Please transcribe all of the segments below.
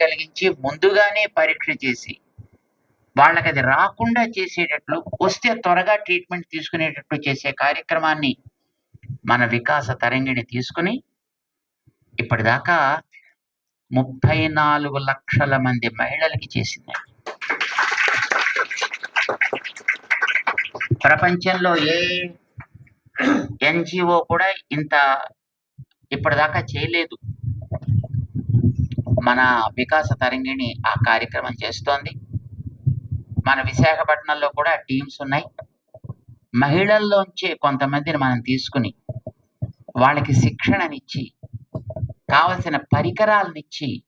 కలిగించి ముందుగానే పరీక్ష చేసి వాళ్ళకి అది రాకుండా చేసేటట్లు వస్తే త్వరగా ట్రీట్మెంట్ తీసుకునేటట్లు చేసే కార్యక్రమాన్ని మన వికాస తరంగిణి తీసుకుని ఇప్పటిదాకా ముప్పై నాలుగు లక్షల మంది మహిళలకి చేసింది. ప్రపంచంలో ఏ ఎన్జిఓ కూడా ఇంత ఇప్పటిదాకా చేయలేదు. మన వికాస తరంగిణి ఆ కార్యక్రమం చేస్తోంది. మన విశాఖపట్నంలో కూడా టీమ్స్ ఉన్నాయి. మహిళల్లోంచి కొంతమందిని మనం తీసుకుని వాళ్ళకి శిక్షణనిచ్చి కావలసిన పరికరాలనిచ్చి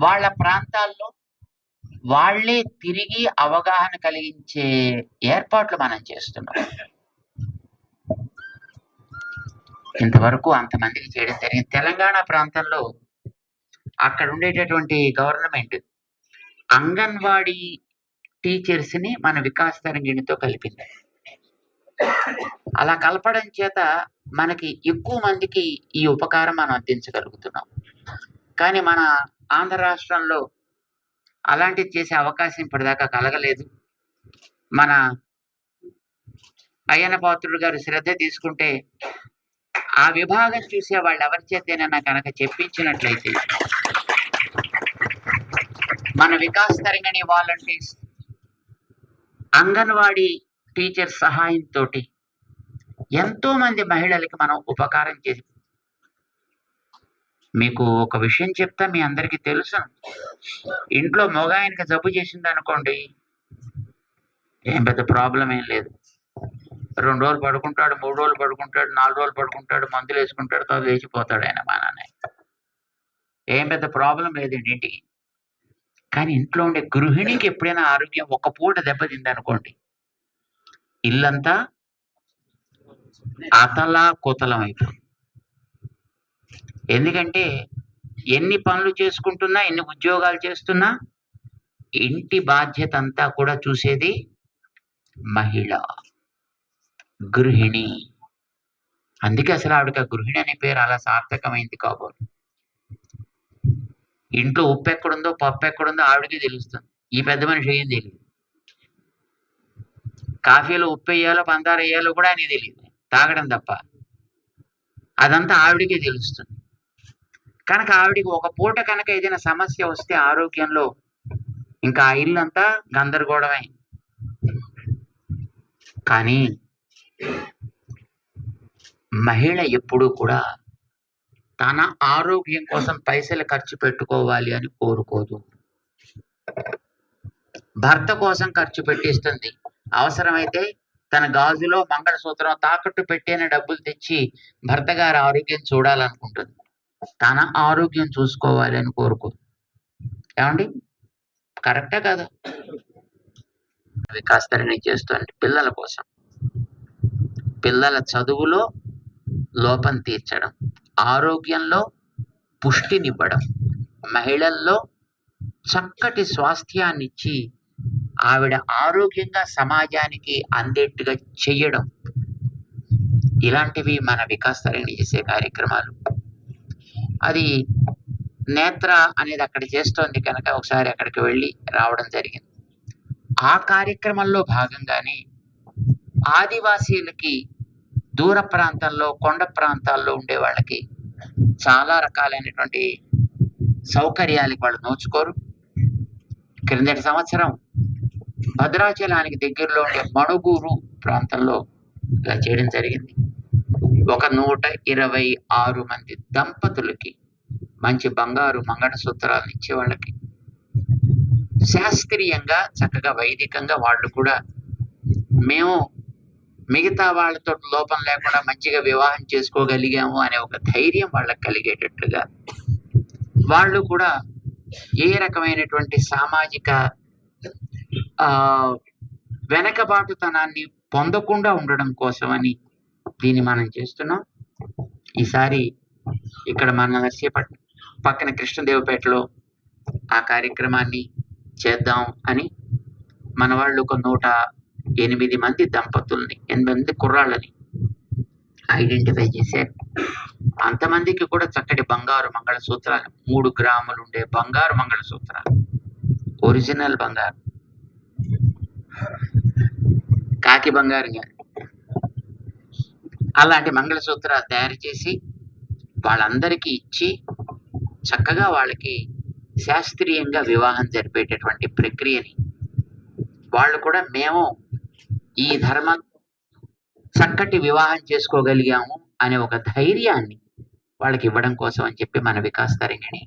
వాళ్ళ ప్రాంతాల్లో వాళ్ళే తిరిగి అవగాహన కలిగించే ఏర్పాట్లు మనం చేస్తున్నాం. ఇంతవరకు అంతమందికి చేయడం జరిగింది. తెలంగాణ ప్రాంతంలో అక్కడ ఉండేటటువంటి గవర్నమెంట్ అంగన్వాడీ టీచర్స్ని మన వికాస్ తరంగిణితో కలిపింది. అలా కలపడం చేత మనకి ఎక్కువ మందికి ఈ ఉపకారం మనం అందించగలుగుతున్నాం. కానీ మన ఆంధ్ర రాష్ట్రంలో అలాంటిది చేసే అవకాశం ఇప్పటిదాకా కలగలేదు. మన అయ్యన పాత్రుడు గారు శ్రద్ధ తీసుకుంటే ఆ విభాగం చూసే వాళ్ళు ఎవరి చేతేనన్నా కనుక చెప్పించినట్లయితే మన వికాస్ తరంగణి వాలంటీర్స్ అంగన్వాడీ టీచర్ సహాయంతో ఎంతో మంది మహిళలకి మనం ఉపకారం చేసి మీకు ఒక విషయం చెప్తా మీ అందరికీ తెలుసు. ఇంట్లో మగాయనకి జబ్బు చేసింది అనుకోండి ఏం పెద్ద ప్రాబ్లం ఏం లేదు. రెండు రోజులు పడుకుంటాడు మూడు రోజులు పడుకుంటాడు నాలుగు రోజులు పడుకుంటాడు మందులు వేసుకుంటాడు తర్వాత లేచిపోతాడు ఆయన మా నాన్న. ఏం పెద్ద ప్రాబ్లం లేదండి ఇంటికి కానీ ఇంట్లో ఉండే గృహిణికి ఎప్పుడైనా ఆరోగ్యం ఒక పూట దెబ్బతిందనుకోండి. ఇల్లంతా అతలా కుతలం అయిపోతుంది ఎందుకంటే ఎన్ని పనులు చేసుకుంటున్నా ఎన్ని ఉద్యోగాలు చేస్తున్నా ఇంటి బాధ్యత అంతా కూడా చూసేది మహిళ. గృహిణి. అందుకే అసలు ఆవిడకి ఆ గృహిణి అనే పేరు అలా సార్థకమైంది కాబోలు. ఇంట్లో ఉప్పు ఎక్కడుందో పప్పు ఎక్కడుందో ఆవిడకి తెలుస్తుంది. ఈ పెద్ద మనిషి ఏం తెలియదు. కాఫీలో ఉప్పు వేయాలో పందార వేయాలో కూడా ఆయనకి తెలియదు. తాగడం తప్ప. అదంతా ఆవిడికే తెలుస్తుంది. కనుక ఆవిడికి ఒక పూట కనుక ఏదైనా సమస్య వస్తే ఆరోగ్యంలో ఇంకా ఆ ఇల్లంతా గందరగోళమే. కానీ మహిళ ఎప్పుడూ కూడా తన ఆరోగ్యం కోసం పైసలు ఖర్చు పెట్టుకోవాలి అని కోరుకోదు. భర్త కోసం ఖర్చు పెట్టిస్తుంది. అవసరమైతే తన గాజులో మంగళసూత్రం తాకట్టు పెట్టిన డబ్బులు తెచ్చి భర్త గారి ఆరోగ్యం చూడాలనుకుంటుంది. తన ఆరోగ్యం చూసుకోవాలి అని కోరుకోదు. ఏమండి? కరెక్టే కదా? వికాస్ చేస్తుంది పిల్లల కోసం. పిల్లల చదువులో లోపం తీర్చడం ఆరోగ్యంలో పుష్టినివ్వడం మహిళల్లో చక్కటి స్వాస్థ్యాన్ని ఇచ్చి ఆవిడ ఆరోగ్యంగా సమాజానికి అందేట్టుగా చెయ్యడం. ఇలాంటివి మన వికాస్ తరణి చేసే కార్యక్రమాలు. అది నేత్ర అనేది అక్కడ చేస్తోంది కనుక ఒకసారి అక్కడికి వెళ్ళి రావడం జరిగింది. ఆ కార్యక్రమంలో భాగంగానే ఆదివాసీలకి దూర ప్రాంతంలో కొండ ప్రాంతాల్లో ఉండే వాళ్ళకి చాలా రకాలైనటువంటి సౌకర్యాలకి వాళ్ళు నోచుకోరు. క్రిందటి సంవత్సరం భద్రాచలానికి దగ్గరలో ఉండే మణుగూరు ప్రాంతంలో ఇలా చేయడం జరిగింది. ఒక నూట ఇరవై ఆరు మంది దంపతులకి మంచి బంగారు మంగళసూత్రాలను ఇచ్చే వాళ్ళకి శాస్త్రీయంగా చక్కగా వైదికంగా వాళ్ళు కూడా మేము మిగతా వాళ్ళతో లోపం లేకుండా మంచిగా వివాహం చేసుకోగలిగాము అనే ఒక ధైర్యం వాళ్ళకి కలిగేటట్టుగా వాళ్ళు కూడా ఏ రకమైనటువంటి సామాజిక ఆ వెనకబాటుతనాన్ని పొందకుండా ఉండడం కోసమని దీన్ని మనం చేస్తున్నాం. ఈసారి ఇక్కడ మన నర్సీపట్ పక్కన కృష్ణదేవపేటలో ఆ కార్యక్రమాన్ని చేద్దాం అని మన వాళ్ళు ఒక నూట ఎనిమిది మంది దంపతుల్ని ఎనిమిది మంది కుర్రాళ్ళని ఐడెంటిఫై చేశారు. అంతమందికి కూడా చక్కటి బంగారు మంగళసూత్రాలు మూడు గ్రాములు ఉండే బంగారు మంగళసూత్రాలు. ఒరిజినల్ బంగారు. కాకి బంగారు కాదు. అలాంటి మంగళసూత్రాలు తయారు చేసి వాళ్ళందరికీ ఇచ్చి చక్కగా వాళ్ళకి శాస్త్రీయంగా వివాహం జరిపేటటువంటి ప్రక్రియని వాళ్ళు కూడా మేము ఈ ధర్మం చక్కటి వివాహం చేసుకోగలిగాము అనే ఒక ధైర్యాన్ని వాళ్ళకి ఇవ్వడం కోసం అని చెప్పి మన వికాస్ తరంగిణి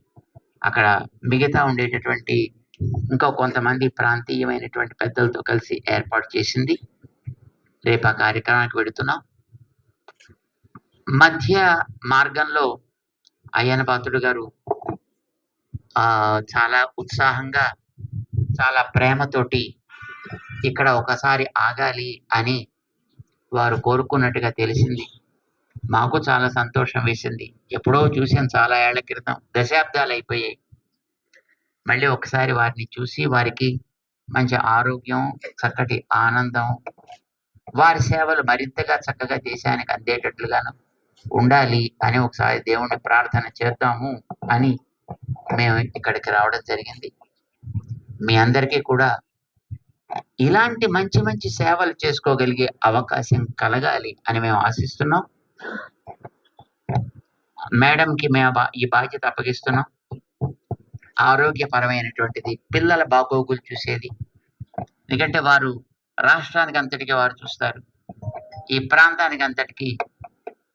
అక్కడ మిగతా ఉండేటటువంటి ఇంకా కొంతమంది ప్రాంతీయమైనటువంటి పెద్దలతో కలిసి ఏర్పాటు చేసింది. రేపు ఆ కార్యక్రమానికి వెడుతున్నాం మధ్య మార్గంలో అయ్యన పాత్రుడు గారు చాలా ఉత్సాహంగా చాలా ప్రేమతోటి ఇక్కడ ఒకసారి ఆగాలి అని వారు కోరుకున్నట్టుగా తెలిసింది. మాకు చాలా సంతోషం వేసింది. ఎప్పుడో చూసాం చాలా ఏళ్ళ క్రితం. దశాబ్దాలు అయిపోయాయి. మళ్ళీ ఒకసారి వారిని చూసి వారికి మంచి ఆరోగ్యం చక్కటి ఆనందం వారి సేవలు మరింతగా చక్కగా దేశానికి అందేటట్లుగాను ఉండాలి అని ఒకసారి దేవుణ్ణి ప్రార్థన చేద్దాము అని మేము ఇక్కడికి రావడం జరిగింది. మీ అందరికీ కూడా ఇలాంటి మంచి మంచి సేవలు చేసుకోగలిగే అవకాశం కలగాలి అని మేము ఆశిస్తున్నాం. మేడంకి మేము బా- ఈ బాధ్యత అప్పగిస్తున్నాం. ఆరోగ్యపరమైనటువంటిది పిల్లల బాగోగులు చూసేది. ఎందుకంటే వారు రాష్ట్రానికి అంతటికి వారు చూస్తారు. ఈ ప్రాంతానికి అంతటికి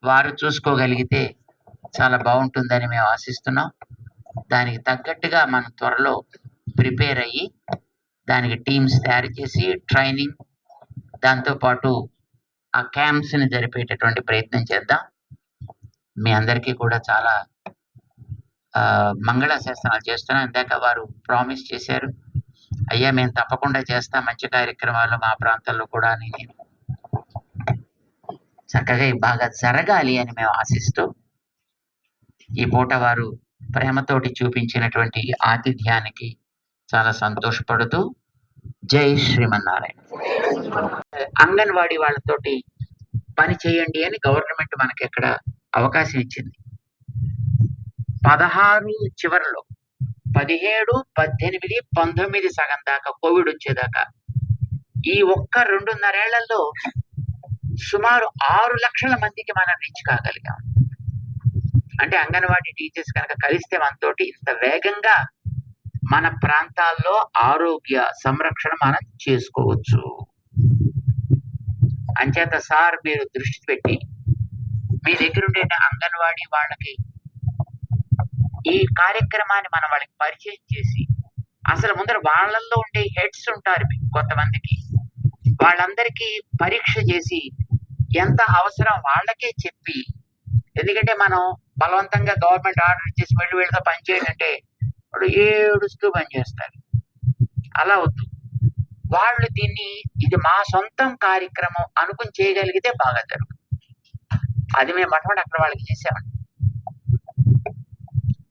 వారు చూసుకోగలిగితే చాలా బాగుంటుందని మేము ఆశిస్తున్నాం. దానికి తగ్గట్టుగా మనం త్వరలో ప్రిపేర్ అయ్యి దానికి టీమ్స్ తయారు చేసి ట్రైనింగ్ దాంతోపాటు ఆ క్యాంప్స్ని జరిపేటటువంటి ప్రయత్నం చేద్దాం. మీ అందరికీ కూడా చాలా ఆ, మంగళ చేస్తున్నాం. ఇందాక వారు ప్రామిస్ చేశారు. అయ్యా మేము తప్పకుండా చేస్తాం. మంచి కార్యక్రమాలు మా ప్రాంతాల్లో కూడా అని నేను చక్కగా బాగా జరగాలి అని మేము ఆశిస్తూ ఈ పూట వారు ప్రేమతోటి చూపించినటువంటి ఆతిథ్యానికి చాలా సంతోషపడుతూ జై శ్రీమన్నారాయణ. అంగన్వాడీ వాళ్ళతోటి పని చేయండి అని గవర్నమెంట్ మనకి ఇక్కడ అవకాశం ఇచ్చింది. పదహారు చివరిలో పదిహేడు పద్దెనిమిది పంతొమ్మిది సగం దాకా కోవిడ్ వచ్చేదాకా ఈ ఒక్క రెండున్నరేళ్ళలో సుమారు ఆరు లక్షల మందికి మనం రీచ్ కాగలిగాం. అంటే అంగన్వాడీ టీచర్స్ కనుక కలిస్తే మనతోటి ఇంత వేగంగా మన ప్రాంతాల్లో ఆరోగ్య సంరక్షణ మనం చేసుకోవచ్చు. అంచేత సార్ మీరు దృష్టి పెట్టి మీ దగ్గర ఉండే అంగన్వాడీ వాళ్ళకి ఈ కార్యక్రమాన్ని మనం వాళ్ళకి పరిచయం చేసి అసలు ముందర వాళ్ళల్లో ఉండే హెడ్స్ ఉంటారు కొంతమందికి. వాళ్ళందరికీ పరీక్ష చేసి ఎంత అవసరం వాళ్ళకే చెప్పి ఎందుకంటే మనం బలవంతంగా గవర్నమెంట్ ఆర్డర్ ఇచ్చేసి వెళ్ళి వీళ్ళతో పనిచేయాలంటే వాడు ఏడుస్తూ పనిచేస్తారు అలా వద్దు. వాళ్ళు దీన్ని ఇది మా సొంతం కార్యక్రమం అనుకుని చేయగలిగితే బాగా జరుగుతుంది. అది మేము అటువంటి అక్కడ వాళ్ళకి చేసామండి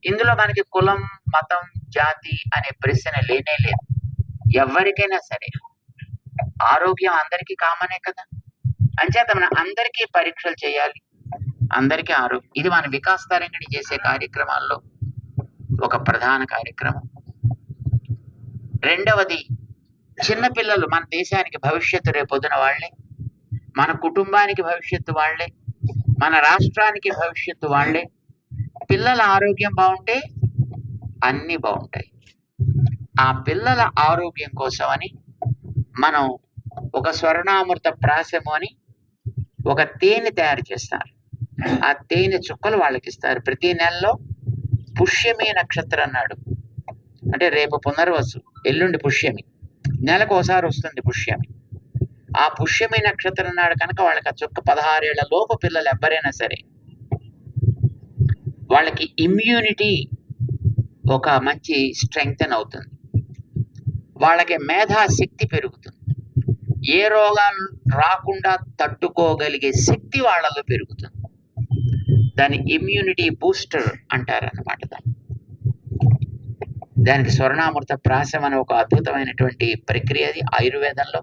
ఇందులో మనకి కులం మతం జాతి అనే ప్రశ్న లేనే లేదు. ఎవరికైనా సరే. ఆరోగ్యం అందరికీ కామనే కదా. అంచేత మనం అందరికీ పరీక్షలు చేయాలి. అందరికీ ఆరోగ్యం ఇది మన వికాస్ తరంగిణి చేసే కార్యక్రమాల్లో ఒక ప్రధాన కార్యక్రమం. రెండవది చిన్నపిల్లలు మన దేశానికి భవిష్యత్తు రేపొద్దున వాళ్ళే మన కుటుంబానికి భవిష్యత్తు వాళ్ళే మన రాష్ట్రానికి భవిష్యత్తు వాళ్ళే. పిల్లల ఆరోగ్యం బాగుంటే అన్నీ బాగుంటాయి. ఆ పిల్లల ఆరోగ్యం కోసమని మనం ఒక స్వర్ణామృత ప్రాసము అని ఒక తేనె తయారు చేస్తారు. ఆ తేనె చుక్కలు వాళ్ళకి ఇస్తారు. ప్రతి నెలలో పుష్యమి నక్షత్రం అన్నాడు అంటే రేపు పునర్వసు ఎల్లుండి పుష్యమి. నెలకు ఒకసారి వస్తుంది పుష్యమి. ఆ పుష్యమి నక్షత్రం నాడు కనుక వాళ్ళకి ఆ చుక్క పదహారేళ్ళ లోపు పిల్లలు ఎవరైనా సరే వాళ్ళకి ఇమ్యూనిటీ ఒక మంచి స్ట్రెంగ్త్ అవుతుంది. వాళ్ళకి మేధాశక్తి పెరుగుతుంది. ఏ రోగాలు రాకుండా తట్టుకోగలిగే శక్తి వాళ్ళలో పెరుగుతుంది. దాని ఇమ్యూనిటీ బూస్టర్ అంటారు అన్నమాట దాన్ని. దానికి స్వర్ణామృత ప్రాసం అనే ఒక అద్భుతమైనటువంటి ప్రక్రియ అది ఆయుర్వేదంలో.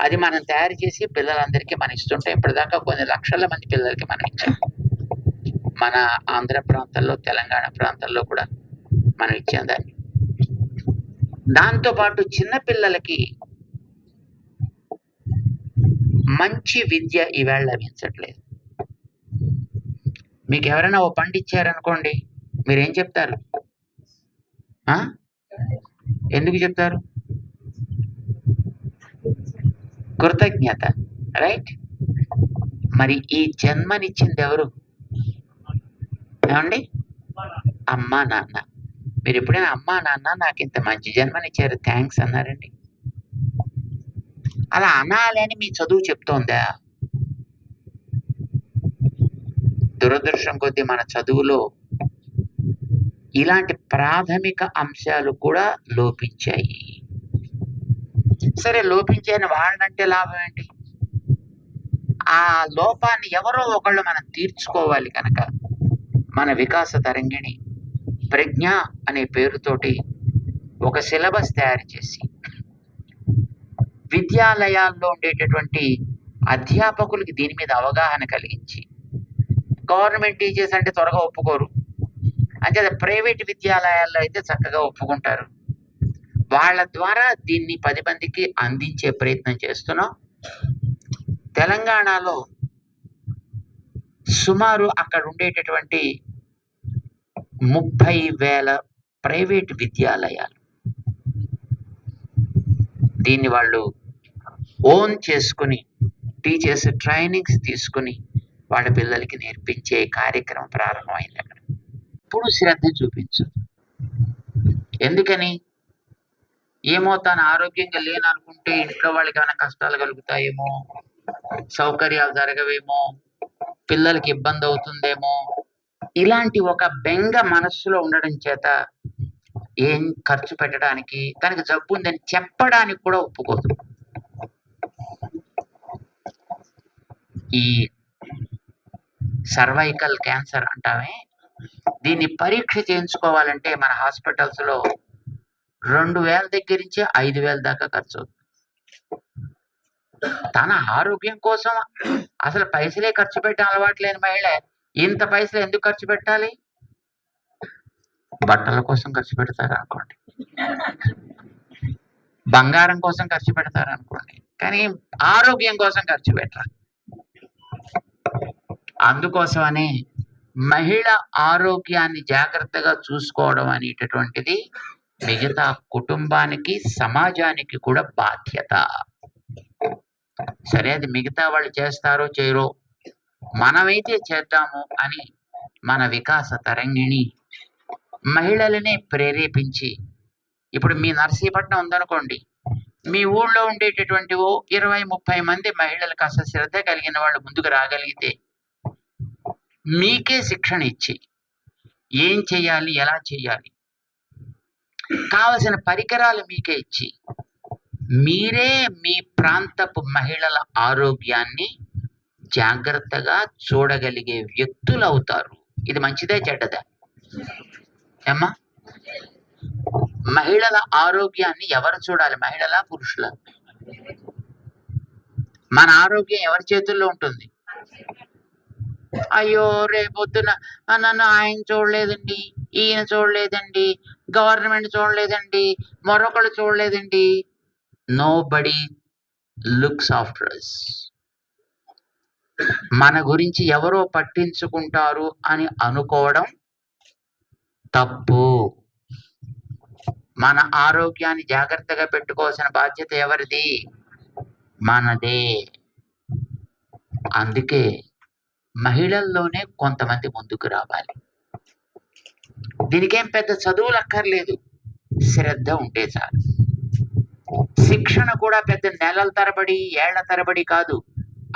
అది మనం తయారు చేసి పిల్లలందరికీ మనం ఇస్తుంటే ఇప్పటిదాకా కొన్ని లక్షల మంది పిల్లలకి మనం ఇచ్చాం. మన ఆంధ్ర ప్రాంతాల్లో తెలంగాణ ప్రాంతాల్లో కూడా మనం ఇచ్చాం దాన్ని. దాంతోపాటు చిన్న పిల్లలకి మంచి విద్య ఈవేళ లభించట్లేదు. మీకు ఎవరైనా ఓ పంట ఇచ్చారనుకోండి మీరేం చెప్తారు? ఎందుకు చెప్తారు? కృతజ్ఞత రైట్? మరి ఈ జన్మనిచ్చింది ఎవరు ఏమండి? అమ్మా నాన్న. మీరు ఎప్పుడైనా అమ్మా నాన్న నాకు ఇంత మంచి జన్మనిచ్చారు థ్యాంక్స్ అన్నారండి. అలా అనాలి అని మీ చదువు చెప్తోందా? దురదృష్టం కొద్దీ మన చదువులో ఇలాంటి ప్రాథమిక అంశాలు కూడా లోపించాయి. సరే లోపించాయని వాళ్ళంటే లాభం ఏంటి? ఆ లోపాన్ని ఎవరో ఒకళ్ళు మనం తీర్చుకోవాలి కనుక మన వికాస తరంగిణి ప్రజ్ఞ అనే పేరుతోటి ఒక సిలబస్ తయారు చేసి విద్యాలయాల్లో ఉండేటటువంటి అధ్యాపకులకి దీని మీద అవగాహన కలిగించి గవర్నమెంట్ టీచర్స్ అంటే త్వరగా ఒప్పుకోరు. అంటే ప్రైవేట్ విద్యాలయాల్లో అయితే చక్కగా ఒప్పుకుంటారు. వాళ్ళ ద్వారా దీన్ని పది మందికి అందించే ప్రయత్నం చేస్తున్నాం. తెలంగాణలో సుమారు అక్కడ ఉండేటటువంటి ముప్పై వేల ప్రైవేట్ విద్యాలయాలు. దీన్ని వాళ్ళు ఓన్ చేసుకుని టీచర్స్ ట్రైనింగ్స్ తీసుకుని వాళ్ళ పిల్లలకి నేర్పించే కార్యక్రమం ప్రారంభమైంది అక్కడ. ఇప్పుడు శ్రద్ధ చూపించు. ఎందుకని? ఏమో తను ఆరోగ్యంగా లేననుకుంటే ఇంట్లో వాళ్ళకి ఏమైనా కష్టాలు కలుగుతాయేమో? సౌకర్యాలు జరగవేమో? పిల్లలకి ఇబ్బంది అవుతుందేమో? ఇలాంటి ఒక బెంగ మనస్సులో ఉండడం చేత ఏం ఖర్చు పెట్టడానికి తనకి జబ్బు ఉందని చెప్పడానికి కూడా ఒప్పుకోదు. ఈ సర్వైకల్ క్యాన్సర్ అంటామే. దీన్ని పరీక్ష చేయించుకోవాలంటే మన హాస్పిటల్స్లో రెండు వేల దగ్గర నుంచి ఐదు వేల దాకా ఖర్చు అవుతుంది తన ఆరోగ్యం కోసం అసలు పైసలే ఖర్చు పెట్టే అలవాటు లేని మహిళ ఇంత పైసలు ఎందుకు ఖర్చు పెట్టాలి? బట్టల కోసం ఖర్చు పెడతారు అనుకోండి. బంగారం కోసం ఖర్చు పెడతారు అనుకోండి. కానీ ఆరోగ్యం కోసం ఖర్చు పెట్టరు? అందుకోసమనే మహిళ ఆరోగ్యాన్ని జాగ్రత్తగా చూసుకోవడం అనేటటువంటిది మిగతా కుటుంబానికి సమాజానికి కూడా బాధ్యత. సరే అది మిగతా వాళ్ళు చేస్తారో చేయరో మనమైతే చేద్దాము అని మన వికాస తరంగిణి మహిళలనే ప్రేరేపించి ఇప్పుడు మీ నర్సీపట్నం ఉందనుకోండి మీ ఊళ్ళో ఉండేటటువంటి ఓ ఇరవై ముప్పై మంది మహిళలకు అసలు శ్రద్ధ కలిగిన వాళ్ళు ముందుకు రాగలిగితే మీకే శిక్షణ ఇచ్చి ఏం చేయాలి ఎలా చేయాలి? కావలసిన పరికరాలు మీకే ఇచ్చి మీరే మీ ప్రాంతపు మహిళల ఆరోగ్యాన్ని జాగ్రత్తగా చూడగలిగే వ్యక్తులు అవుతారు ఇది మంచిదే చెడ్డదా? ఏమ్మా? మహిళల ఆరోగ్యాన్ని ఎవరు చూడాలి? మహిళల పురుషుల? మన ఆరోగ్యం ఎవరి చేతుల్లో ఉంటుంది? అయ్యో రేపొద్దున నన్ను ఆయన చూడలేదండి ఈయన చూడలేదండి గవర్నమెంట్ చూడలేదండి మరొకళ్ళు చూడలేదండి. Nobody looks after us మన గురించి ఎవరో పట్టించుకుంటారు అని అనుకోవడం తప్పు. మన ఆరోగ్యాన్ని జాగ్రత్తగా పెట్టుకోవాల్సిన బాధ్యత ఎవరిది? మనదే. అందుకే మహిళల్లోనే కొంతమంది ముందుకు రావాలి. దీనికేం పెద్ద చదువులు అక్కర్లేదు శ్రద్ధ ఉంటే చాలు. శిక్షణ కూడా పెద్ద నెలల తరబడి ఏళ్ళ తరబడి కాదు.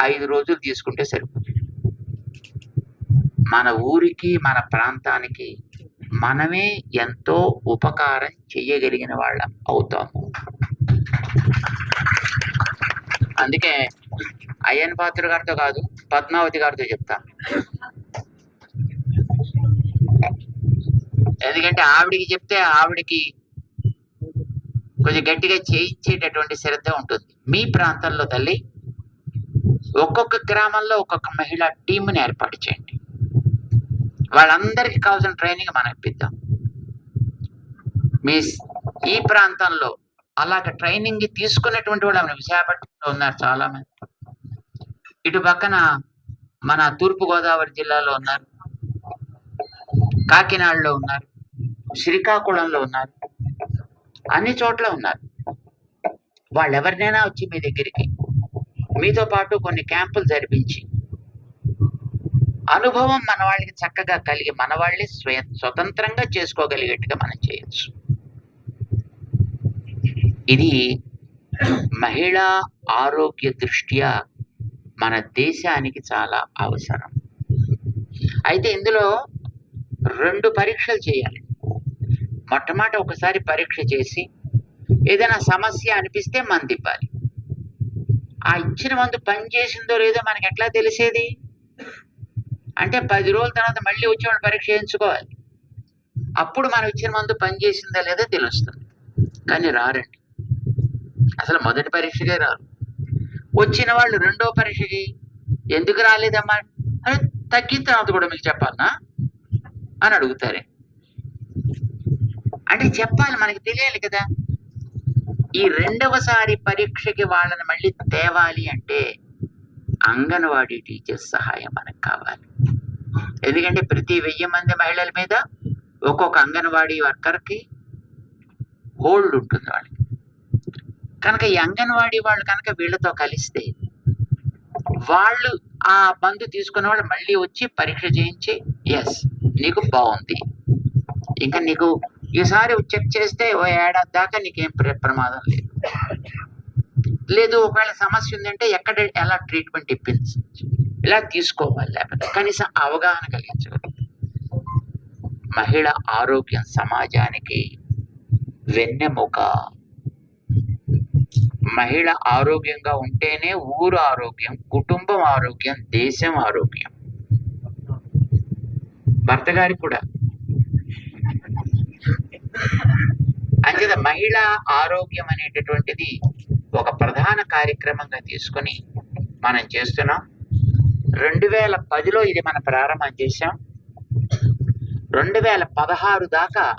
ఐదు రోజులు తీసుకుంటే సరిపోతుంది. మన ఊరికి మన ప్రాంతానికి మనమే ఎంతో ఉపకారం చేయగలిగిన వాళ్ళం అవుతాము. అందుకే అయ్యన్ పాత్ర గారితో కాదు పద్మావతి గారితో చెప్తా. ఎందుకంటే ఆవిడికి చెప్తే ఆవిడికి కొంచెం గట్టిగా చేయించేటటువంటి శ్రద్ధ ఉంటుంది. మీ ప్రాంతంలో తల్లి ఒక్కొక్క గ్రామంలో ఒక్కొక్క మహిళా టీంని ఏర్పాటు చేయండి. వాళ్ళందరికీ కావాల్సిన ట్రైనింగ్ మనం ఇప్పిద్దాం. మీ ఈ ప్రాంతంలో అలాగ ట్రైనింగ్ తీసుకున్నటువంటి వాళ్ళు మన విశాఖపట్నంలో ఉన్నారు చాలా మంది ఇటు పక్కన మన తూర్పు గోదావరి జిల్లాలో ఉన్నారు. కాకినాడలో ఉన్నారు. శ్రీకాకుళంలో ఉన్నారు. అన్ని చోట్ల ఉన్నారు. వాళ్ళు ఎవరినైనా వచ్చి మీ దగ్గరికి. మీతో పాటు కొన్ని క్యాంపులు జరిపించి అనుభవం మన వాళ్ళకి చక్కగా కలిగి మన వాళ్ళే స్వతంత్రంగా చేసుకోగలిగేట్టుగా మనం చేయొచ్చు. ఇది మహిళా ఆరోగ్య దృష్ట్యా మన దేశానికి చాలా అవసరం. అయితే ఇందులో రెండు పరీక్షలు చేయాలి. మొట్టమొదట ఒకసారి పరీక్ష చేసి ఏదైనా సమస్య అనిపిస్తే మందు ఇవ్వాలి ఆ ఇచ్చిన మందు పని చేసిందో లేదో మనకి ఎట్లా తెలిసేది? అంటే పది రోజుల తర్వాత మళ్ళీ వచ్చేవాళ్ళు పరీక్ష చేయించుకోవాలి. అప్పుడు మనం ఇచ్చిన మందు పనిచేసిందా లేదో తెలుస్తుంది. కానీ రారండి. అసలు మొదటి పరీక్షకే రారు. వచ్చిన వాళ్ళు రెండో పరీక్షకి ఎందుకు రాలేదమ్మా? అని తగ్గిన తర్వాత కూడా మీకు చెప్పాలనా? అని అడుగుతారే. అంటే చెప్పాలి మనకి తెలియాలి కదా. ఈ రెండవసారి పరీక్షకి వాళ్ళని మళ్ళీ తేవాలి అంటే అంగన్వాడీ టీచర్స్ సహాయం మనకు కావాలి. ఎందుకంటే ప్రతి వెయ్యి మంది మహిళల మీద ఒక్కొక్క అంగన్వాడీ వర్కర్కి హోల్డ్ ఉంటుంది వాళ్ళకి. కనుక ఈ అంగన్వాడీ వాళ్ళు కనుక వీళ్ళతో కలిస్తే వాళ్ళు ఆ మందు తీసుకున్న వాళ్ళు మళ్ళీ వచ్చి పరీక్ష చేయించి ఎస్ నీకు బాగుంది. ఇంకా నీకు ఈసారి చెక్ చేస్తే ఓ ఏడాది దాకా నీకేం ప్రమాదం లేదు. లేదు ఒకవేళ సమస్య ఉందంటే ఎక్కడ ఎలా ట్రీట్మెంట్ ఇప్పించవచ్చు ఇలా తీసుకోవాలి లేకపోతే కనీసం అవగాహన కలిగించగలరు మహిళ ఆరోగ్యం సమాజానికి వెన్నెముక. మహిళ ఆరోగ్యంగా ఉంటేనే ఊరు ఆరోగ్యం కుటుంబం ఆరోగ్యం దేశం ఆరోగ్యం. భర్త గారికి కూడా. అంచేత మహిళా ఆరోగ్యం అనేటటువంటిది ఒక ప్రధాన కార్యక్రమంగా తీసుకొని మనం చేస్తున్నాం. రెండు వేల పదిలో ఇది మనం ప్రారంభం చేశాం. రెండు వేల పదహారు దాకా